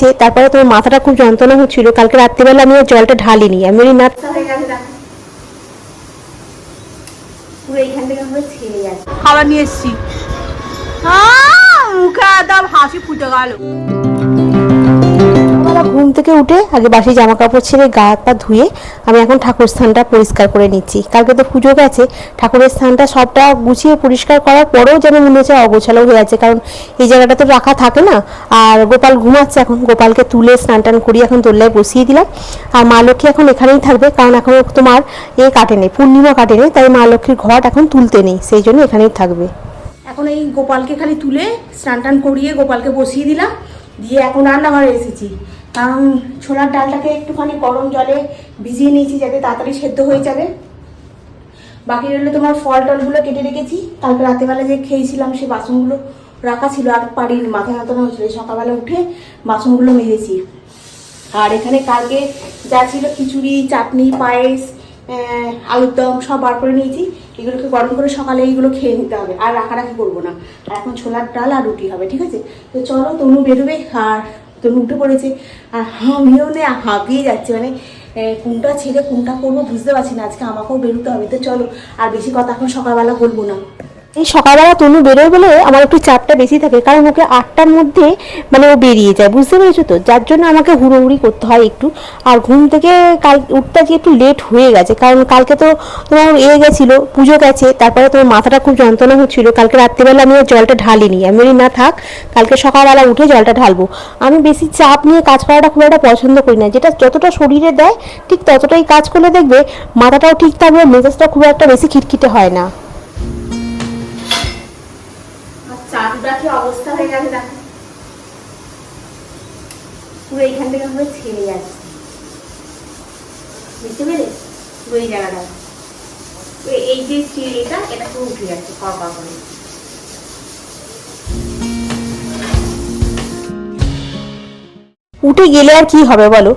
গেছে তারপরে তোমার মাথাটা খুব যন্ত্রণা হচ্ছিল কালকে রাত্রিবেলা আমি জলটা ঢালিনি। আমি ওই না খাবার নিয়ে এসছি। মুখে একদম হাসি ফুটে গেল। সকালবেলা ঘুম থেকে উঠে আগে বাসি জামা কাপড় ছেড়ে গা পা ধুয়ে আমি এখন ঠাকুর স্থানটা পরিষ্কার করে নিচ্ছি। কালকে তো পুজো গেছে, ঠাকুরের স্থানটা সবটা গুছিয়ে পরিষ্কার করার পরেও যেন মনে হচ্ছে অগোছালো হয়ে আছে, কারণ এই জায়গাটা তো রাখা থাকে না। আর গোপাল ঘুমাচ্ছে এখন, গোপালকে তুলে স্নান টান করিয়ে এখন দোল্লায় বসিয়ে দিলাম। আর মা লক্ষ্মী এখন এখানেই থাকবে, কারণ এখন তোমার এ কাটে নেই, পূর্ণিমা কাটে নেই, তাই মা লক্ষ্মীর ঘট এখন তুলতে নেই, সেই জন্য এখানেই থাকবে। এখন এই গোপালকে খালি তুলে স্নান টান করিয়ে গোপালকে বসিয়ে দিলাম, দিয়ে এখন রান্নাঘরে এসেছি। কারণ ছোলার ডালটাকে একটুখানি গরম জলে ভিজিয়ে নিয়েছি যাতে তাড়াতাড়ি সেদ্ধ হয়ে যাবে। বাকি রইল তোমার ফল টলগুলো কেটে রেখেছি। কালকে রাতেবেলা যে খেয়েছিলাম সেই বাসনগুলো রাখা ছিল আর পারিনি, মাথা যন্ত্রণা হয়েছিল। সকালবেলা উঠে বাসনগুলো মেজেছি। আর এখানে কালকে যা ছিল খিচুড়ি, চাটনি, পায়েস আলুর দম সব বার করে নিয়েছি। এগুলোকে গরম করে সকালে এইগুলো খেয়ে নিতে হবে। আর রাখারাখি করব না। আর এখন ছোলার ডাল আর রুটি হবে, ঠিক আছে? তো চলো, তনু বেরোবে। আর তনু উঠে পড়েছে আর আমিও নে হাঁপিয়ে যাচ্ছে মানে কোনটা ছেড়ে কোনটা করব বুঝতে পারছি না, আজকে আমাকেও বেরোতে হবে। তো চলো, আর বেশি কথা এখন সকালবেলা বলব না। এই সকালবেলা তনু বেরোয় বলে আমার একটু চাপটা বেশি থাকে, কারণ ওকে আটটার মধ্যে মানে ও বেরিয়ে যায়, বুঝতে পেরেছ তো? যার জন্য আমাকে হুড়োহুড়ি করতে হয় একটু। আর ঘুম থেকে কাল উঠতে আজকে একটু লেট হয়ে গেছে, কারণ কালকে তো তোমার এ গেছিল, পুজো গেছে, তারপরে তোমার মাথাটা খুব যন্ত্রণা হচ্ছিল। কালকে রাত্রিবেলা আমি আর জলটা ঢালিনি। আমি বলি, না থাক, কালকে সকালবেলা উঠে জলটা ঢালবো। আমি বেশি চাপ নিয়ে কাজ করাটা খুব একটা পছন্দ করি না। যেটা যতটা শরীরে দেয়, ঠিক ততটাই কাজ করলে দেখবে মাথাটাও ঠিক থাকবে মেজাজটা খুব একটা বেশি খিটখিটে হয় না। কি অবস্থা হয়ে গেছে দেখো। পুরো এইখান থেকে পুরো ছেড়ে যাচ্ছে। বুঝতে পেরে পুরো এই জায়গাটা। এই যে স্টিল এটা এটা পুরো উঠে যাচ্ছে কর করে। উঠে গেলে আর কি হবে বলো?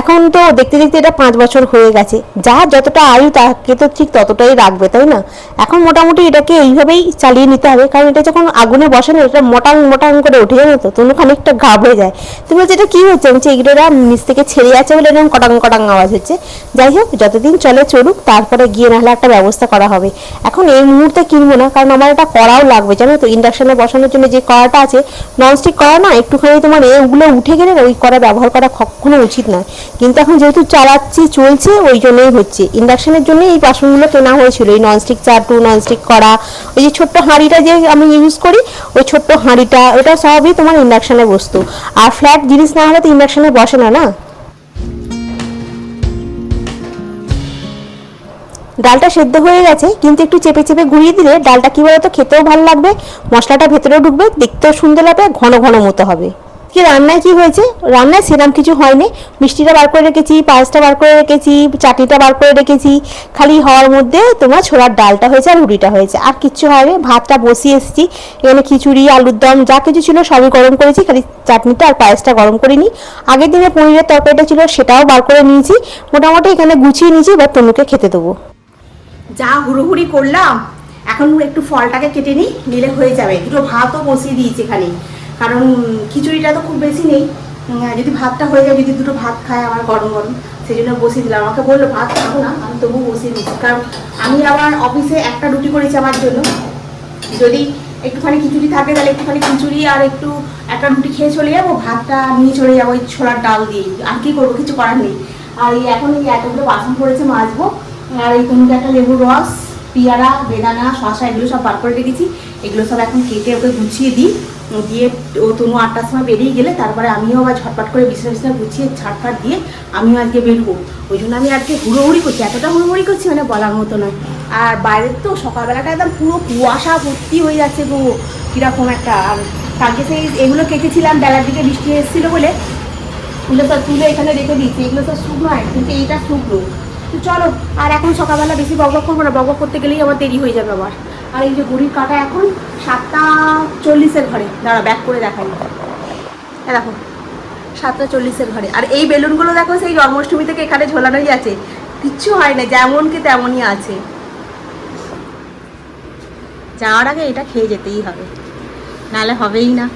এখন তো দেখতে দেখতে এটা পাঁচ বছর হয়ে গেছে। যা যতটা আয়ু তাকে তো ঠিক ততটাই রাখবে, তাই না? এখন মোটামুটি এটাকে এইভাবেই চালিয়ে নিতে হবে, কারণ এটা যখন আগুনে বসানো এটা মোটাং মোটাং করে উঠে জানো তো তনু খানিকটা ঘাব হয়ে যায়। তুমি বলছো এটা কি হচ্ছে? আমি এগুলোরা নিচ থেকে ছেড়ে যাচ্ছে বলে এরকম কটাং কটাং আওয়াজ হচ্ছে। যাই হোক, যতদিন চলে চলুক, তারপরে গিয়ে নাহলে একটা ব্যবস্থা করা হবে। এখন এই মুহূর্তে কিনবো না, কারণ আমার এটা করাও লাগবে, জানো তো? ইন্ডাকশানে বসানোর জন্য যে কড়াটা আছে ননস্টিক কড়া না, একটুখানি তোমার এগুলো উঠে গেলে ওই কড়া ব্যবহার করা কখনো উচিত নয়। কিন্তু এখন যেহেতু চালাচ্ছি, চলছে, ওই জন্যই হচ্ছে। ইন্ডাকশনের জন্য এই বাসনগুলো কেনা হয়েছিল, এই ননস্টিক চাটু ননস্টিক কড়া, ওই যে ছোট্ট হাঁড়িটা যে আমি ইউজ করি, ওই ছোট্ট হাঁড়িটা, ওটা সবই তোমার ইন্ডাকশনের বস্তু। আর ফ্ল্যাট জিনিস না হলে তো ইন্ডাকশনে বসে না না? ডালটা সেদ্ধ হয়ে গেছে, কিন্তু একটু চেপে চেপে ঘুরিয়ে দিলে ডালটা কী বলতো, খেতেও ভালো লাগবে, মশলাটা ভেতরেও ঢুকবে, দেখতেও সুন্দর লাগবে, ঘন ঘন মতো হবে। কি রান্নায় কি হয়েছে? রান্নায় সেরকম কিছু হয়নি। মিষ্টিটা বার করে রেখেছি, পায়েসটা বার করে রেখেছি, চাটনিটা বার করে রেখেছি। খালি হওয়ার মধ্যে তোমার ছোলার ডালটা হয়েছে আর রুটিটা হয়েছে। আর কিচ্ছু হয়নি। ভাতটা বসিয়ে এসেছি। এখানে খিচুড়ি, আলুর দম, যা কিছু ছিল সবই গরম করেছি। খালি চাটনিটা আর পায়েসটা গরম করিনি। আগের দিনে পনিরের তরকারিটা ছিল, সেটাও বার করে নিয়েছি। মোটামুটি এখানে গুছিয়ে নিয়েছি, এবার তনুকে খেতে দেবো। যা হুড়োহুড়ি করলাম, এখন একটু ফলটাকে কেটে নিই, নিলে হয়ে যাবে। দুটো ভাতও বসিয়ে দিয়েছি এখানে কারণ খিচুড়িটা তো খুব বেশি নেই। যদি ভাতটা হয়ে যায়, যদি দুটো ভাত খায় আমার গরম গরম, সেই জন্য বসিয়ে দিলাম। আমাকে বলল, ভাত খাব না, আমি তবু বসিয়ে দিচ্ছি। কারণ আমি আমার অফিসে একটা রুটি করেছি আমার জন্য। যদি একটুখানি খিচুড়ি থাকে, তাহলে একটুখানি খিচুড়ি আর একটু একটা রুটি খেয়ে চলে যাব, ভাতটা নিয়ে চলে যাব ওই ছোলার ডাল দিয়ে আর কি করব, কিছু করার নেই। আর এই এখন এই এতগুলো বাসন পড়েছে মাজবো। আর এই তনুকে একটা লেবুর রস, পেয়ারা, বেদানা শশা এগুলো সব বার করে রেখেছি। এগুলো সব এখন কেটে ওকে গুছিয়ে দিই। দিয়ে ও তনু আটটার সময় বেরিয়ে গেলে তারপরে আমিও আবার ঝটপট করে বিছানা বিছানা গুছিয়ে ছাটফাট দিয়ে আমিও আজকে বেরবো ওই জন্য আমি আজকে হুড়োহুড়ি করছি, এতটা হুড়োহুড়ি করছি মানে বলার মতো নয়। আর বাইরের তো সকালবেলাটা একদম পুরো কুয়াশা ভর্তি হয়ে যাচ্ছে গো, কীরকম একটা। আর কালকে সেই এগুলো কেটেছিলাম, বেলার দিকে বৃষ্টি এসেছিল বলে। এগুলো সব তুলে এখানে রেখে দিয়েছি, এগুলো সব শুকনো হয় কিন্তু এইটা শুকনো। তো চলো, আর এখন সকালবেলা বেশি বকবক করব না, বকবক করতে গেলেই আবার দেরি হয়ে যাবে আবার। আর এই যে ঘড়ির কাটা এখন সাতটা চল্লিশের ঘরে। দাঁড়া ব্যাক করে দেখাই। দেখো, সাতটা চল্লিশের ঘরে। আর এই বেলুনগুলো দেখো, সেই জন্মাষ্টমী থেকে এখানে ঝোলানোই আছে। কিচ্ছু হয় না যেমন কি তেমনই আছে। যাওয়ার আগে এটা খেয়ে যেতেই হবে। নাহলে হবেই না।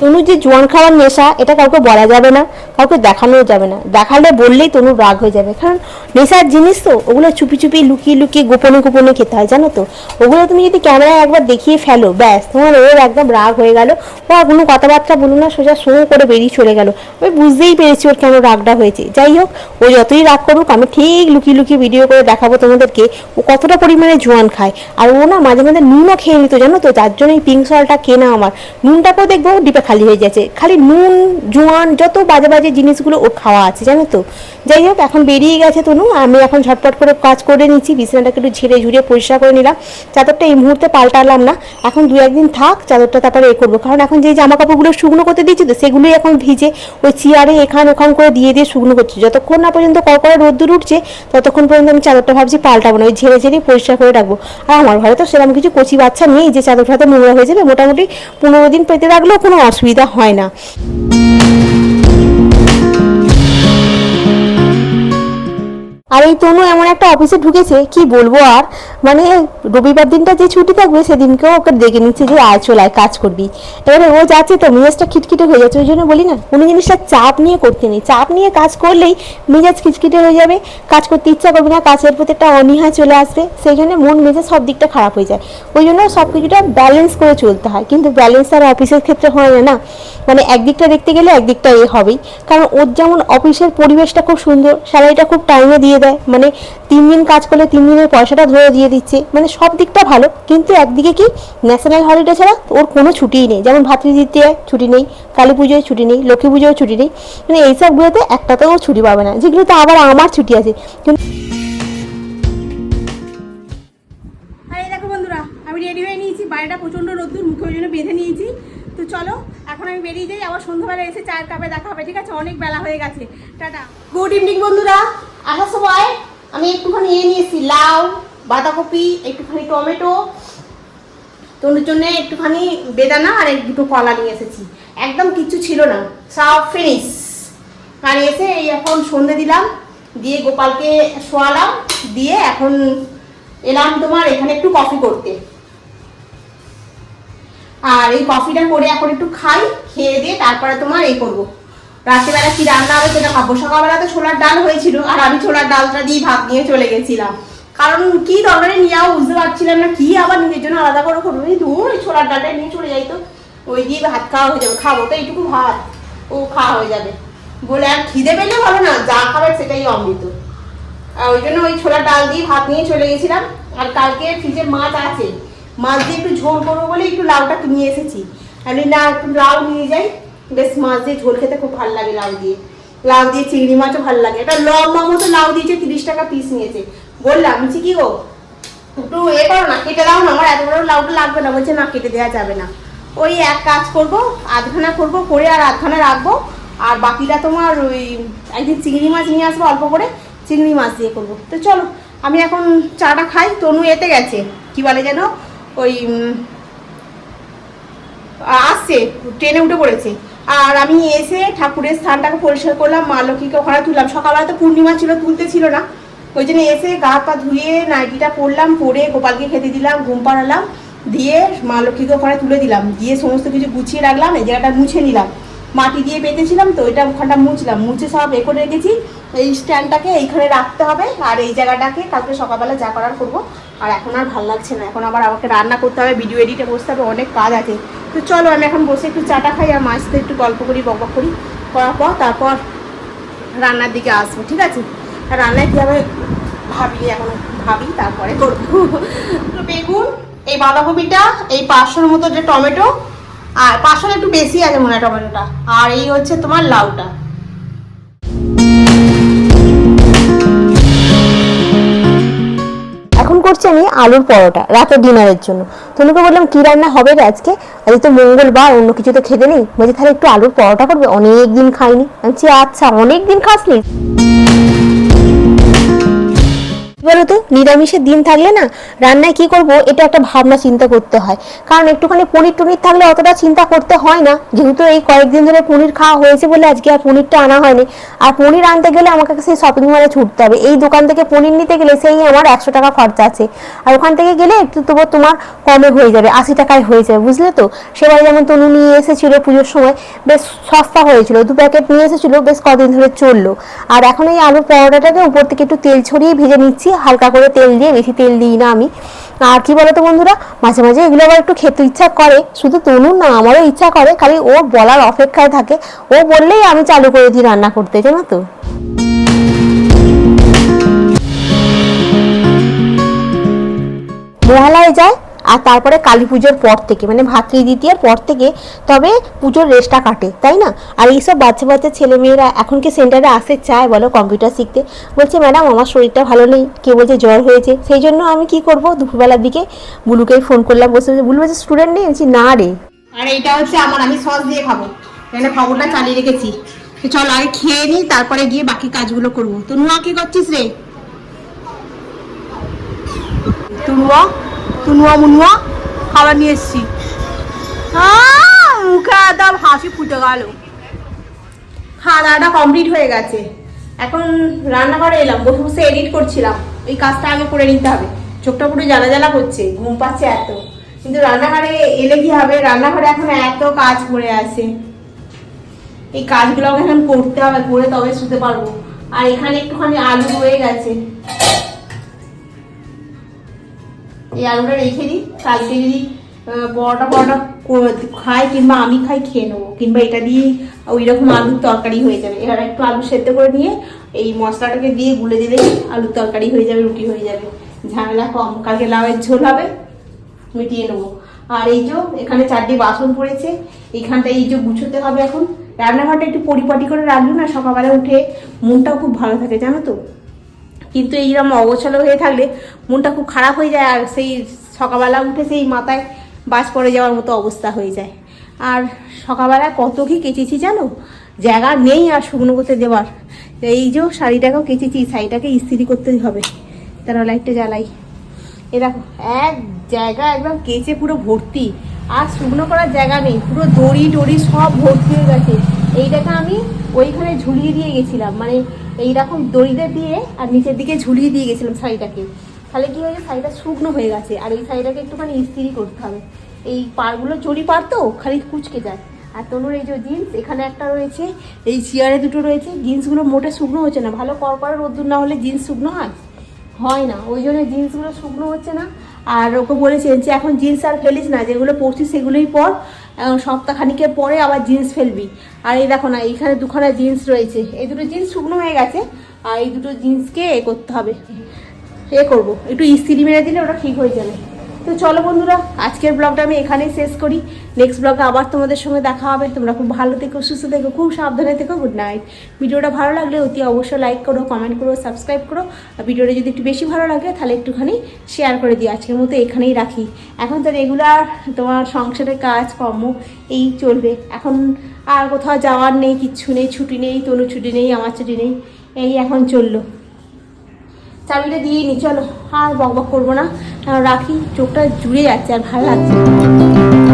তনুর যে জোয়ান খাওয়ার নেশা, এটা কাউকে বলা যাবে না, কাউকে দেখানোও যাবে না। দেখালে বললেই তনুর রাগ হয়ে যাবে। কারণ নেশার জিনিস তো, ওগুলো চুপি চুপি লুকিয়ে লুকিয়ে গোপনে গোপনে খেতে হয়, জানো তো? ওগুলো তুমি যদি ক্যামেরায় একবার দেখিয়ে ফেলো, ব্যাস, তোমার ওর একদম রাগ হয়ে গেল। ও আর কোনো কথাবার্তা বলো না, সোজা শো করে বেরিয়ে চলে গেল। আমি বুঝতেই পেরেছি ওর কেন রাগটা হয়েছে। যাই হোক, ও যতই রাগ করুক, আমি ঠিক লুকিয়ে লুকিয়ে ভিডিও করে দেখাবো তোমাদেরকে, ও কতটা পরিমাণে জোয়ান খায়। আর ও না মাঝে মাঝে নুনও খেয়ে নিত, জানো তো? যার জন্য এই পিঙ্ক সলটা কেনা আমার। নুনটাকেও দেখব, ডিপে খালি হয়ে যাচ্ছে। খালি নুন, জোয়ান, যত বাজে বাজে জিনিসগুলো ওর খাওয়া আছে, জানো তো? যাই হোক, এখন বেরিয়ে গেছে তনু। আমি এখন ঝটপট করে কাজ করে নিচ্ছি, বিছানাটাকে একটু ঝেড়ে ঝুড়ে পরিষ্কার করে নিলাম। চাদরটা এই মুহূর্তে পাল্টালাম না। এখন দু একদিন থাক, চাদরটা তারপরে এ করব। কারণ এখন যে জামা কাপড়গুলো শুকনো করতে দিচ্ছি তো, সেগুলোই এখন ভিজে ওই চেয়ারে এখান ওখান করে দিয়ে দিয়ে শুকনো করছি। যতক্ষণ না পর্যন্ত কড়কড়ে রোদ্দুর উঠছে, ততক্ষণ পর্যন্ত আমি চাদরটা ভাবছি পাল্টাবো না, ওই ঝেড়ে ঝেড়ে পরিষ্কার করে রাখব। আর আমার ঘরে তো সেরকম কিছু কচি বাচ্চা নেই, যে চাদর ফাদর নোংরা হয়ে যাবে, মোটামুটি পনেরো দিন পেতে রাখলেও কোনো অসুবিধা হয় না। আর এই তনু এমন একটা অফিসে ঢুকেছে, কি বলব আর? মানে রবিবার দিনটা যে ছুটি থাকবে, সেদিনকেও ওকে ডেকে নিচ্ছে যে, আয় চল, আয়, কাজ করবি। এবারে ও যাচ্ছে তো, মেজাজটা খিটখিটে হয়ে যাচ্ছে, ওই জন্য বলি না, কোনো জিনিসটা চাপ নিয়ে করতে নেই। চাপ নিয়ে কাজ করলেই মেজাজ খিটখিটে হয়ে যাবে, কাজ করতে ইচ্ছা করবে না, কাজের প্রতি একটা অনীহা চলে আসবে, সেই জন্য মন, মেজাজ সব দিকটা খারাপ হয়ে যায়। ওই জন্য সব কিছুটা ব্যালেন্স করে চলতে হয়, কিন্তু ব্যালেন্স আর অফিসের ক্ষেত্রে হয় না না। মানে একদিকটা দেখতে গেলে একদিকটা এ হবেই, কারণ ওর যেমন অফিসের পরিবেশটা খুব সুন্দর স্যালারিটা খুব টাইমে দিয়ে দেয় মানে তিন দিন কাজ করলে তিন দিনের পয়সাটা ধরে দিয়ে দিচ্ছে। মানে সব দিকটা ভালো কিন্তু একদিকে কি ন্যাশনাল হলিডে ছাড়া ওর কোনো ছুটিই নেই। যেমন ভাতৃদ্বিতীয় ছুটি নেই কালী পুজোয় ছুটি নেই লক্ষ্মী পুজোয় ছুটি নেই। মানে এইসবগুলোতে একটাতেও ও ছুটি পাবে না যেগুলোতে আবার আমার ছুটি আছে। কিন্তু দেখো বন্ধুরা আমি রেডি হয়ে নিয়েছি। বাড়িটা প্রচণ্ড রোদ্দুর মুখে ওই জন্য বেঁধে নিয়েছি। তো চলো এখন আমি বেরিয়ে যাই। আবার সন্ধ্যাবেলা এসে চায়ের কাপে দেখা হবে ঠিক আছে? অনেক বেলা হয়ে গেছে। টাটা। গুড ইভিনিং বন্ধুরা। আসার সময় আমি একটুখানি ইয়ে নিয়েছি, লাউ, বাঁধাকপি, একটুখানি টমেটো তনুর জন্য একটুখানি বেদানা আর এক দুটো কলা নিয়ে এসেছি। একদম কিচ্ছু ছিল না, সব ফিনিশ আর এসে এই এখন সন্ধে দিলাম, দিয়ে গোপালকে শোয়ালাম, দিয়ে এখন এলাম তোমার এখানে একটু কফি করতে। আর এই কফিটা করে এখন একটু খাই, খেয়ে দিয়ে তারপরে তোমার এই করব। রাত্রিবেলা কি রান্না হবে সেটা খাব সকালবেলা তো ছোলার ডাল হয়েছিল, আর আমি ছোলার ডালটা দিয়ে ভাত নিয়ে চলে গেছিলাম। কারণ কি তরকারি নিয়ে বুঝতে পারছিলাম না, কি আবার নিজের জন্য আলাদা করে করব? ওই ছোলার ডালটা নিয়ে চলে যাই তো। ওই দিয়ে ভাত খাওয়া হয়ে যাবে। খাব তো এইটুকু ভাত, ও খাওয়া হয়ে যাবে। বলে আর খিদে পেলে ভালো না, যা খাবে সেটাই অমৃত। আর ওই জন্য ওই ছোলার ডাল দিয়ে ভাত নিয়ে চলে গেছিলাম। আর কালকে ফ্রিজে মাছ আছে। মাছ দিয়ে একটু ঝোল করব বলে একটু লাউটা নিয়ে এসেছি। আমি না, একটু লাউ নিয়ে যাই। বেশ মাছ দিয়ে ঝোল খেতে খুব ভালো লাগে লাউ দিয়ে। লাউ দিয়ে, চিংড়ি মাছও ভালো লাগে। এটা লম্বা মতো লাউ দিয়েছে, তিরিশ টাকা পিস নিয়েছে। বললাম বলছি, কি গো? একটু এ করো না, কেটে দাও না, আমার এত বড় লাউটা লাগবে না। বলছে, না, কেটে দেওয়া যাবে না। ওই এক কাজ করব, আধখানা করব, করে আর আধখানা রাখব। আর বাকিটা তোমার ওই একদিন চিংড়ি মাছ নিয়ে আসব অল্প করে, চিংড়ি মাছ দিয়ে করব। তো চলো, আমি এখন চাটা খাই, তনু এতে গেছে। কি বলে যেন? ওই আসছে, ট্রেনে উঠে পড়েছে। আর আমি এসে ঠাকুরের স্থানটাকে পরিষ্কার করলাম, মা লক্ষ্মীকে ওখানে তুললাম। সকালবেলা তো পূর্ণিমা ছিল, তুলতে ছিল না। ওই জন্য এসে গা পা ধুয়ে নাইটিটা পরলাম, পরে গোপালকে খেতে দিলাম, ঘুম পাড়ালাম, দিয়ে মা লক্ষ্মীকে ওখানে তুলে দিলাম। দিয়ে সমস্ত কিছু গুছিয়ে রাখলাম, এই জায়গাটা মুছে নিলাম। মাটি দিয়ে পেতেছিলাম তো ওইটা ওখানটা মুছলাম। মুছে সব এ করে রেখেছি, এই স্ট্যান্ডটাকে এইখানে রাখতে হবে, আর এই জায়গাটাকে কালকে সকালবেলা যা করার করব। আর এখন আর ভালো লাগছে না, এখন আবার আমাকে রান্না করতে হবে, ভিডিও এডিটে বসতে হবে, অনেক কাজ আছে। তো চলো, আমি এখন বসে একটু চাটা খাই আর মাছ একটু গল্প করি বক করি। করার পর তারপর রান্নার দিকে আসব, ঠিক আছে? রান্নায় কীভাবে ভাবি, এখন ভাবি, তারপরে করব। তো বেগুন, এই বাঁধাকপিটা, এই পাঁচশোর মতো যে টমেটো, আর পাঁচশোর একটু বেশি আছে মনে হয় টমেটোটা। আর এই হচ্ছে তোমার লাউটা। করছি আমি আলুর পরোটা রাতে ডিনারের জন্য। তনুকে বললাম কি রান্না হবে আজকে? আজ তো মঙ্গলবার অন্য কিছু তো খেতে নেই। বলছি তাহলে একটু আলুর পরোটা করবে। অনেক দিন খাইনি। আমি বলছি, আচ্ছা অনেক দিন খাসনি? বলতো? নিরামিষের দিন থাকলে না রান্নায় কি করব? এটা একটা ভাবনা চিন্তা করতে হয়। কারণ একটুখানি পনির টনির থাকলে অতটা চিন্তা করতে হয় না। যেহেতু এই কয়েকদিন ধরে পনির খাওয়া হয়েছে বলে আজকে আর পনিরটা আনা হয়নি। আর পনির আনতে গেলে আমাকে সেই শপিং মলে ছুটতে হবে। এই দোকান থেকে পনির নিতে গেলে সেই আমার একশো টাকা খরচা আছে। আর ওখান থেকে গেলে একটু তবু তোমার কমে হয়ে যাবে, আশি টাকায় হয়ে যাবে, বুঝলে তো? সেবারে যেমন তনু নিয়ে এসেছিল পুজোর সময়, বেশ সস্তা হয়েছিল, দু প্যাকেট নিয়ে এসেছিল, বেশ কদিন ধরে চলল। আর এখন এই আলুর পরোটাটাকে উপর থেকে একটু তেল ছড়িয়ে ভেজে নিচ্ছি। হালকা করে তেল দিয়ে, বেশি তেল দিই না আমি। আর কি বলতো বন্ধুরা, মাঝে মাঝে এগুলো আবার একটু খেতে ইচ্ছা করে, শুধু তনুর না, আমারও ইচ্ছা করে, খালি ও বলার অপেক্ষায় থাকে। ও বললেই আমি চালু করে দিই রান্না করতে, জানো তো? মহালয় যায় আর তারপরে কালী পুজোর পর থেকে মানে ভাতৃ দ্বিতীয়ার পর থেকে তবে পুজোর রেস্টটা কাটে তাই না? আর এইসব বাচ্চা বাচ্চা ছেলেমেয়েরা এখন কি সেন্টারে আসতে চায় বলো কম্পিউটার শিখতে? বলছে ম্যাডাম আমার শরীরটা ভালো নেই কেউ বলছে জ্বর হয়েছে সেই জন্য আমি কি করব? দুপুরবেলার দিকে বুলুকেই ফোন করলাম বসে বুলু বলছে স্টুডেন্ট নেই? বলছি না রে। আর এইটা হচ্ছে আমার আমি সস দিয়ে খাব। এখানে খবরটা চালিয়ে রেখেছি। চল আগে খেয়ে নিই তারপরে গিয়ে বাকি কাজগুলো করব। তো নুয়া কি করছিস রে? তুনুয়া? তুনুয়া মুনুয়া খাবার নিয়ে এসছি। মুখে একদম হাসি ফুটে গেল। খাওয়া দাওয়াটা কমপ্লিট হয়ে গেছে। এখন রান্নাঘরে এলাম, বসে বসে এডিট করছিলাম। এই কাজটা আগে করে নিতে হবে। চোখটা পুরো জ্বালা জ্বালা করছে, ঘুম পাচ্ছে এত। কিন্তু রান্নাঘরে এলে কি হবে? রান্নাঘরে এখন এত কাজ পড়ে আছে। এই কাজগুলো এখন করতে হবে, করে তবে শুতে পারব। আর এখানে একটুখানি আলু রয়ে গেছে। এই আলুটা রেখে দিই। কালকে যদি পরোটা পরোটা খাই কিংবা আমি খাই, খেয়ে নেব। কিংবা এটা দিয়ে ওই রকম আলুর তরকারি হয়ে যাবে। এবার একটু আলু সেদ্ধ করে নিয়ে এই মশলাটাকে দিয়ে গুলে দিলেই আলুর তরকারি হয়ে যাবে, রুটি হয়ে যাবে। ঝামেলা কম। কালকে লাউয়ের ঝোল হবে, মিটিয়ে নেব। আর এই যে এখানে চারটি বাসন পড়েছে, এইখানটা এই যে গুছোতে হবে এখন। রান্নাঘরটা একটু পরিপাটি করে রাখলে না, সকালবেলা উঠে মনটাও খুব ভালো থাকে, জানো তো? কিন্তু এইরকম অগোছালো হয়ে থাকলে মনটা খুব খারাপ হয়ে যায় আর সেই সকালবেলা উঠে সেই মাথায় বাস পড়ে যাওয়ার মতো অবস্থা হয়ে যায়। আর সকালবেলা কত কি কেচেছি জানো? জায়গা নেই আর শুকনো করতে দেওয়ার। এই যে শাড়িটাকেও কেচেছি, শাড়িটাকে ইস্ত্রি করতেই হবে। তারা লাইটটা জ্বালাই। এ দেখো, এক জায়গা একদম কেচে পুরো ভর্তি। আর শুকনো করার জায়গা নেই, পুরো দড়ি টড়ি সব ভর্তি হয়ে গেছে। এইটাকে আমি ওইখানে ঝুলিয়ে দিয়ে গেছিলাম মানে এইরকম দড়িটা দিয়ে আর নিচের দিকে ঝুলিয়ে দিয়ে গেছিলাম শাড়িটাকে তাহলে কী হয়েছে শাড়িটা শুকনো হয়ে গেছে, আর এই শাড়িটাকে একটুখানি ইস্ত্রি করতে হবে। এই পাড়গুলো চড়ি পার তো, খালি কুচকে যায়। আর তনুর এই যে জিন্স এখানে একটা রয়েছে, এই চেয়ারে দুটো রয়েছে জিন্সগুলো মোটে শুকনো হচ্ছে না, ভালো করকরে রোদ্দুর না হলে জিন্স শুকনো হয়? হয় না, ওই জন্য জিন্সগুলো শুকনো হচ্ছে না। আর ওকে বলেছেন যে এখন জিন্স আর ফেলিস না, যেগুলো পরছিস সেগুলোই পর। সপ্তাহখানিকের পরে আবার জিন্স ফেলবি। আর এই দেখো না, এইখানে দুখানা জিন্স রয়েছে। এই দুটো জিন্স শুকনো হয়ে গেছে, আর এই দুটো জিন্সকে এ করতে হবে। এ করব। একটু ইস্ত্রি মেরে দিলে ওটা ঠিক হয়ে যাবে। তো চলো বন্ধুরা, আজকের ব্লগটা আমি এখানেই শেষ করি। নেক্সট ব্লগে আবার তোমাদের সঙ্গে দেখা হবে। তোমরা খুব ভালো থেকো, সুস্থ থেকো, খুব সাবধানে থেকো। গুড নাইট ভিডিওটা ভালো লাগলে অতি অবশ্যই লাইক করো কমেন্ট করো সাবস্ক্রাইব করো। আর ভিডিওটা যদি একটু বেশি ভালো লাগে, তাহলে একটুখানি শেয়ার করে দিই আজকের মতো এখানেই রাখি। এখন তো রেগুলার তোমার সংসারের কাজ, কর্ম, এই চলবে। এখন আর কোথাও যাওয়ার নেই, কিচ্ছু নেই, ছুটি নেই, তনু ছুটি নেই, আমার ছুটি নেই। এই এখন চলল। চাবিটা দিয়ে নি চলো আর বক বক করব না রাখি, চোখটা জুড়ে যাচ্ছে আর ভালো লাগছে।